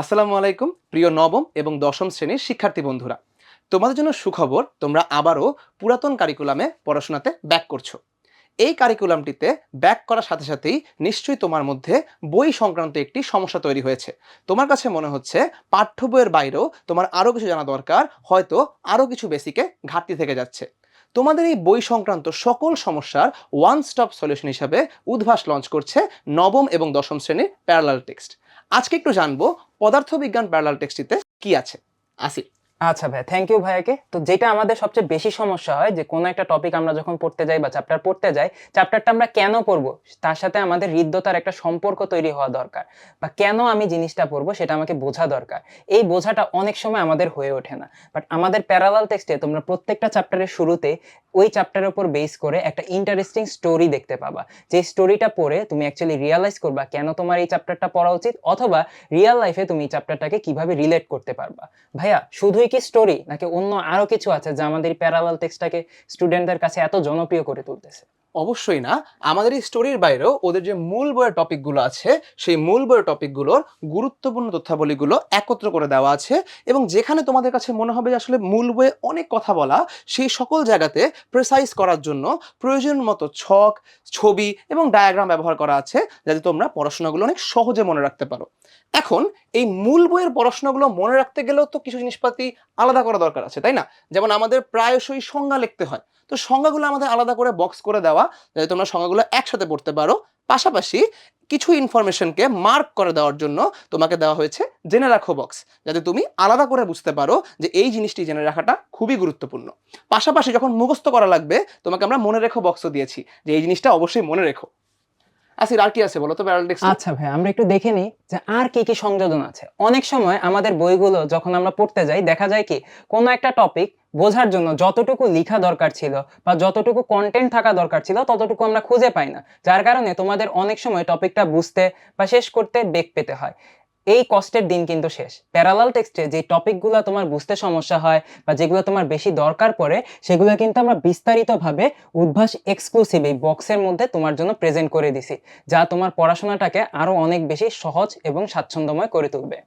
আসসালামু আলাইকুম, প্রিয় নবম এবং দশম শ্রেণির শিক্ষার্থী বন্ধুরা। তোমাদের জন্য সুখবর, তোমরা আবারও পুরাতন কারিকুলামে পড়াশোনাতে ব্যাক করছ। এই কারিকুলামটিতে ব্যাক করার সাথে সাথেই নিশ্চয়ই তোমার মধ্যে বই সংক্রান্ত একটি সমস্যা তৈরি হয়েছে। তোমার কাছে মনে হচ্ছে পাঠ্য বইয়ের বাইরেও তোমার আরও কিছু জানা দরকার, হয়তো আরও কিছু বেসিকে ঘাটতি থেকে যাচ্ছে। তোমাদের এই বই সংক্রান্ত সকল সমস্যার ওয়ান স্টপ সলিউশন হিসাবে উদ্ভাস লঞ্চ করছে নবম এবং দশম শ্রেণির প্যারালাল টেক্সট আজকে একটু জানব পদার্থবিজ্ঞান প্যারালাল টেক্সটিতে কি আছে। আসি। আচ্ছা ভাই থ্যাংক ইউ ভাইয়াকে। তো যেটা আমাদের সবচেয়ে বেশি সমস্যা হয় যে, কোনো একটা টপিক আমরা যখন পড়তে যাই বা চ্যাপ্টার পড়তে যাই চ্যাপ্টারটা আমরা কেন পড়ব? তার সাথে আমাদের হৃদ্যতার একটা সম্পর্ক তৈরি হওয়া দরকার বা কেন আমি জিনিসটা পড়ব সেটা আমাকে বোঝা দরকার। এই বোঝাটা অনেক সময় আমাদের হয়ে ওঠে না। বাট আমাদের প্যারালাল টেক্সটে তোমরা প্রত্যেকটা চ্যাপ্টারের শুরুতে ওই চ্যাপ্টারের উপর বেস করে একটা ইন্টারেস্টিং স্টোরি দেখতে পাবা। যে স্টোরিটা পড়ে তুমি অ্যাকচুয়ালি রিয়ালাইজ করবা কেন তোমার এই চ্যাপ্টারটা পড়া উচিত অথবা রিয়েল লাইফে তুমি এই চ্যাপ্টারটাকে কীভাবে রিলেট করতে পারবা। ভাইয়া, শুধুই কি স্টোরি নাকি অন্য আরও কিছু আছে যা আমাদের প্যারালাল টেক্সটটাকে স্টুডেন্টদের কাছে এত জনপ্রিয় করে তুলতেছে? অবশ্যই না, আমাদের এই স্টোরির বাইরেও ওদের যে মূল বইয়ের টপিকগুলো আছে, সেই মূল বইয়ের টপিকগুলোর গুরুত্বপূর্ণ তথ্যাবলীগুলো একত্র করে দেওয়া আছে এবং যেখানে তোমাদের কাছে মনে হবে যে আসলে মূল বইয়ে অনেক কথা বলা, সেই সকল জায়গাতে প্রেসাইজ করার জন্য প্রয়োজন মতো ছক, ছবি এবং ডায়াগ্রাম ব্যবহার করা আছে যাতে তোমরা পড়াশোনাগুলো অনেক সহজে মনে রাখতে পারো। এখন এই মূল বইয়ের পড়াশোনাগুলো মনে রাখতে গেলেও তো কিছু জিনিসপাতি আলাদা করা দরকার আছে, তাই না? যেমন আমাদের প্রায়শই সংজ্ঞা লিখতে হয়। তো সংজ্ঞাগুলো আমাদের আলাদা করে বক্স করে দেওয়া, যাতে তোমরা সংজ্ঞাগুলো একসাথে পড়তে পারো। পাশাপাশি কিছু ইনফরমেশনকে মার্ক করে দেওয়ার জন্য তোমাকে দেওয়া হয়েছে জেনে রাখো বক্স যাতে তুমি আলাদা করে বুঝতে পারো যে এই জিনিসটি জেনে রাখাটা খুবই গুরুত্বপূর্ণ। পাশাপাশি যখন মুখস্থ করা লাগবে, তোমাকে আমরা মনে রেখো বক্সও দিয়েছি যে এই জিনিসটা অবশ্যই মনে রেখো। আসির আর কি আছে বলো তো প্যারালটেক্স আচ্ছা ভাই, আমরা একটু দেখে নিই যে আর কি কি সংযোজন আছে। অনেক সময় আমাদের বইগুলো যখন আমরা পড়তে যাই, দেখা যায় কি কোনো একটা টপিক বোঝার জন্য যতটুকু লেখা দরকার ছিল বা যতটুকু কন্টেন্ট থাকা দরকার ছিল, ততটুকু আমরা খুঁজে পাই না। যার কারণে তোমাদের অনেক সময় টপিকটা বুঝতে বা শেষ করতে বেগ পেতে হয়। এই কষ্টের দিন কিন্তু শেষ। প্যারালাল টেক্সটে যে টপিকগুলো তোমার বুঝতে সমস্যা হয় বা যেগুলো তোমার বেশি দরকার পড়ে, সেগুলো কিন্তু আমরা বিস্তারিতভাবে উদ্ভাস এক্সক্লুসিভ এই বক্সের মধ্যে তোমার জন্য প্রেজেন্ট করে দিছি, যা তোমার পড়াশোনাটাকে আরও অনেক বেশি সহজ এবং স্বাচ্ছন্দ্যময় করে তুলবে।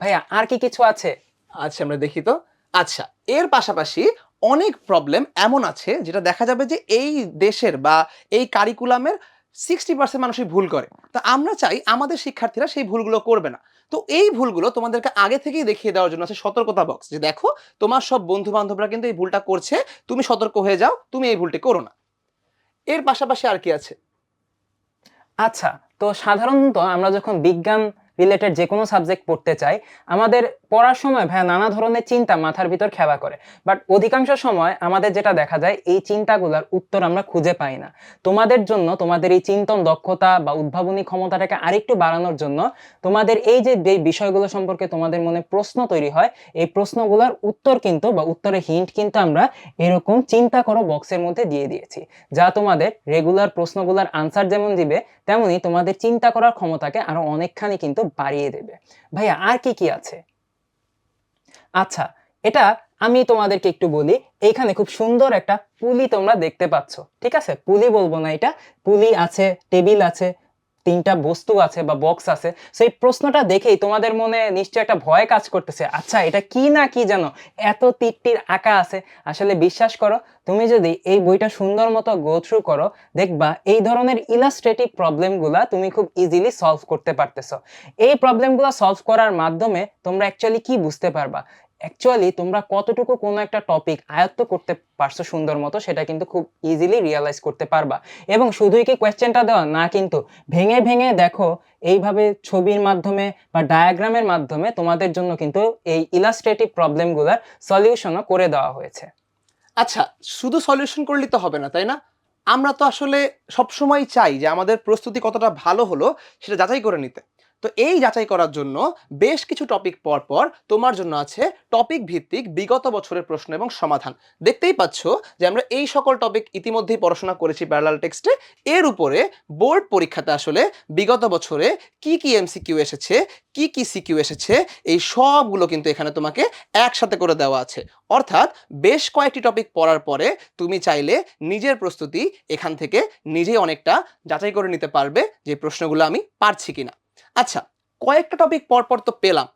ভাইয়া, আর কি কিছু আছে? আচ্ছা আমরা দেখি তো। আচ্ছা এর পাশাপাশি অনেক প্রবলেম এমন আছে যেটা দেখা যাবে যে এই দেশের বা এই কারিকুলামের সিক্সটি পার্সেন্ট মানুষই ভুল করে। তো আমরা চাই আমাদের শিক্ষার্থীরা সেই ভুলগুলো করবে না। তো এই ভুলগুলো তোমাদেরকে আগে থেকেই দেখিয়ে দেওয়ার জন্য আছে সতর্কতা বক্স যে দেখো, তোমার সব বন্ধু বান্ধবরা কিন্তু এই ভুলটা করছে, তুমি সতর্ক হয়ে যাও, তুমি এই ভুলটি করো না। এর পাশাপাশি আর কি আছে? আচ্ছা তো সাধারণত আমরা যখন বিজ্ঞান রিলেটেড যে কোনো সাবজেক্ট পড়তে চাই আমাদের পড়ার সময় ভাইয়া নানা ধরনের চিন্তা মাথার ভিতর খেলা করে। বাট অধিকাংশ সময় আমাদের যেটা দেখা যায়, এই চিন্তাগুলোর উত্তর আমরা খুঁজে পাই না। তোমাদের জন্য, তোমাদের এই চিন্তন দক্ষতা বা উদ্ভাবনী ক্ষমতাটাকে আরেকটু বাড়ানোর জন্য, তোমাদের এই যে যে বিষয়গুলো সম্পর্কে তোমাদের মনে প্রশ্ন তৈরি হয়, এই প্রশ্নগুলোর উত্তর কিন্তু বা উত্তরের হিন্ট কিন্তু আমরা এরকম চিন্তা করো বক্সের মধ্যে দিয়ে দিয়েছি। যা তোমাদের রেগুলার প্রশ্নগুলোর আনসার যেমন দিবে, তেমনি তোমাদের চিন্তা করার ক্ষমতাকে আরও অনেকখানি কিন্তু বাড়িয়ে দেবে। ভাইয়া, আর কি কি আছে? আচ্ছা এটা আমি তোমাদেরকে একটু বলি, এইখানে খুব সুন্দর একটা পুলি তোমরা দেখতে পাচ্ছ, ঠিক আছে? পুলি বলব না এটা, পুলি আছে, টেবিল আছে তিনটা বস্তু আছে বা বক্স আছে, সেই প্রশ্নটা দেখেই তোমাদের মনে নিশ্চয়ই একটা ভয় কাজ করতেছে আচ্ছা এটা কি না কি জানো? এত তীরটির আঁকা আছে, আসলে বিশ্বাস করো, তুমি যদি এই বইটা সুন্দর মতো গো থ্রু করো, দেখবা এই ধরনের ইলাস্ট্রেটিভ প্রবলেমগুলা তুমি খুব ইজিলি সলভ করতে পারতেছো। এই প্রবলেমগুলো সলভ করার মাধ্যমে তোমরা অ্যাকচুয়ালি কি বুঝতে পারবা? অ্যাকচুয়ালি তোমরা কতটুকু কোনো একটা টপিক আয়ত্ত করতে পারছ সুন্দর মতো, সেটা কিন্তু খুব ইজিলি রিয়ালাইজ করতে পারবা। এবং শুধুই কি কোয়েশ্চেনটা দেওয়া? না কিন্তু, ভেঙে ভেঙে দেখো, এইভাবে ছবির মাধ্যমে বা ডায়াগ্রামের মাধ্যমে তোমাদের জন্য কিন্তু এই ইলাস্ট্রেটিভ প্রবলেমগুলোর সলিউশনও করে দেওয়া হয়েছে। আচ্ছা শুধু সলিউশন করলেই তো হবে না, তাই না? আমরা তো আসলে সবসময় চাই যে আমাদের প্রস্তুতি কতটা ভালো হলো, সেটা যাচাই করে নিতে। তো এই যাচাই করার জন্য বেশ কিছু টপিক পর পর তোমার জন্য আছে টপিক ভিত্তিক বিগত বছরের প্রশ্ন এবং সমাধান। দেখতেই পাচ্ছ যে আমরা এই সকল টপিক ইতিমধ্যেই পড়াশোনা করেছি প্যারালাল টেক্সটে এর উপরে বোর্ড পরীক্ষাতে আসলে বিগত বছরে কি কি এমসিকিউ এসেছে, কি কি সিকিউ এসেছে, এই সবগুলো কিন্তু এখানে তোমাকে একসাথে করে দেওয়া আছে। অর্থাৎ বেশ কয়েকটি টপিক পড়ার পরে তুমি চাইলে নিজের প্রস্তুতি এখান থেকে নিজেই অনেকটা যাচাই করে নিতে পারবে যে প্রশ্নগুলো আমি পারছি কিনা। আচ্ছা কয়েকটা টপিক পর পর তো পেলাম।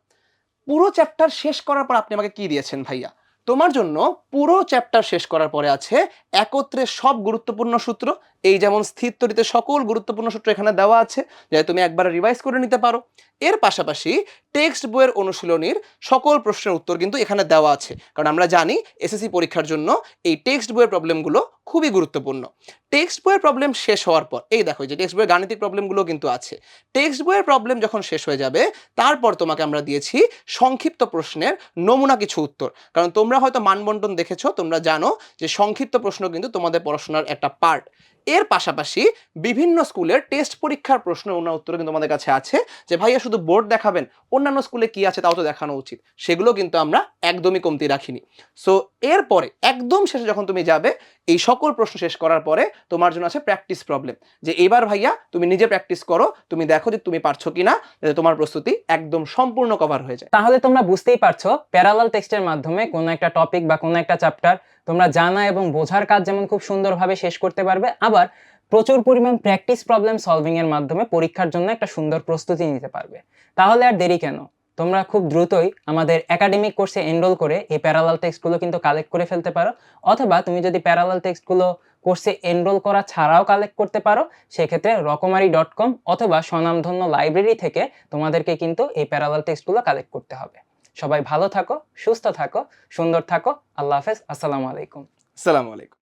পুরো চ্যাপ্টার শেষ করার পর আপনি আমাকে কি দিয়েছেন ভাইয়া? তোমার জন্য পুরো চ্যাপ্টার শেষ করার পরে আছে একত্রে সব গুরুত্বপূর্ণ সূত্র, এই যেমন স্থির তরিতে সকল গুরুত্বপূর্ণ সূত্র এখানে দেওয়া আছে, যাতে তুমি একবার রিভাইজ করে নিতে পারো। এর পাশাপাশি টেক্সট বইয়ের অনুশীলনীর সকল প্রশ্নের উত্তর কিন্তু এখানে দেওয়া আছে। কারণ আমরা জানি এসএসসি পরীক্ষার জন্য এই টেক্সট বইয়ের প্রবলেমগুলো খুবই গুরুত্বপূর্ণ। টেক্সট বইয়ের প্রবলেম শেষ হওয়ার পর, এই দেখো যে টেক্সট বইয়ের গাণিতিক প্রবলেমগুলো কিন্তু আছে। টেক্সট বইয়ের প্রবলেম যখন শেষ হয়ে যাবে, তারপর তোমাকে আমরা দিয়েছি সংক্ষিপ্ত প্রশ্নের নমুনা কিছু উত্তর। কারণ তোমরা হয়তো মানবন্টন দেখেছ, তোমরা জানো যে সংক্ষিপ্ত প্রশ্ন কিন্তু তোমাদের পড়াশোনার একটা পার্ট এর পাশাপাশি বিভিন্ন স্কুলের টেস্ট পরীক্ষার প্রশ্ন নমুনা উত্তর কিন্তু আমাদের কাছে আছে, যে ভাইয়া শুধু বোর্ড দেখাবেন, অন্যান্য স্কুলে কি আছে তাও তো দেখানো উচিত। সেগুলো কিন্তু আমরা একদমই কমতি রাখিনি। সো এরপরে, একদম শেষে যখন তুমি যাবে, এই সকল প্রশ্ন শেষ করার পরে তোমার জন্য আছে প্র্যাকটিস প্রবলেম যে এবার ভাইয়া তুমি নিজে প্র্যাকটিস করো, তুমি দেখো যে তুমি পারছ কিনা, যাতে তোমার প্রস্তুতি একদম সম্পূর্ণ কভার হয়ে যায়। তাহলে তোমরা বুঝতেই পারছ প্যারালাল টেক্সটের মাধ্যমে কোনো একটা টপিক বা কোনো একটা চ্যাপ্টার তোমরা জানা এবং বোঝার কাজ যেমন খুব সুন্দরভাবে শেষ করতে পারবে, আবার প্রচুর পরিমাণ প্র্যাকটিস প্রবলেম সলভিং এর মাধ্যমে পরীক্ষার জন্য একটা সুন্দর প্রস্তুতি নিতে পারবে। তাহলে আর দেরি কেন? তোমরা খুব দ্রুতই আমাদের একাডেমিক কোর্সে এনরোল করে এই প্যারালাল টেক্সটগুলো কিন্তু কালেক্ট করে ফেলতে পারো। অথবা তুমি যদি প্যারালাল টেক্সটগুলো কোর্সে এনরোল করা ছাড়াও কালেক্ট করতে পারো, সেক্ষেত্রে রকমারি ডট কম অথবা স্বনামধন্য লাইব্রেরি থেকে তোমাদেরকে কিন্তু এই প্যারালাল টেক্সটগুলো কালেক্ট করতে হবে। সবাই ভালো থাকো, সুস্থ থাকো, সুন্দর থাকো। আল্লাহ হাফেজ। আসসালামু আলাইকুম। আসসালামু আলাইকুম।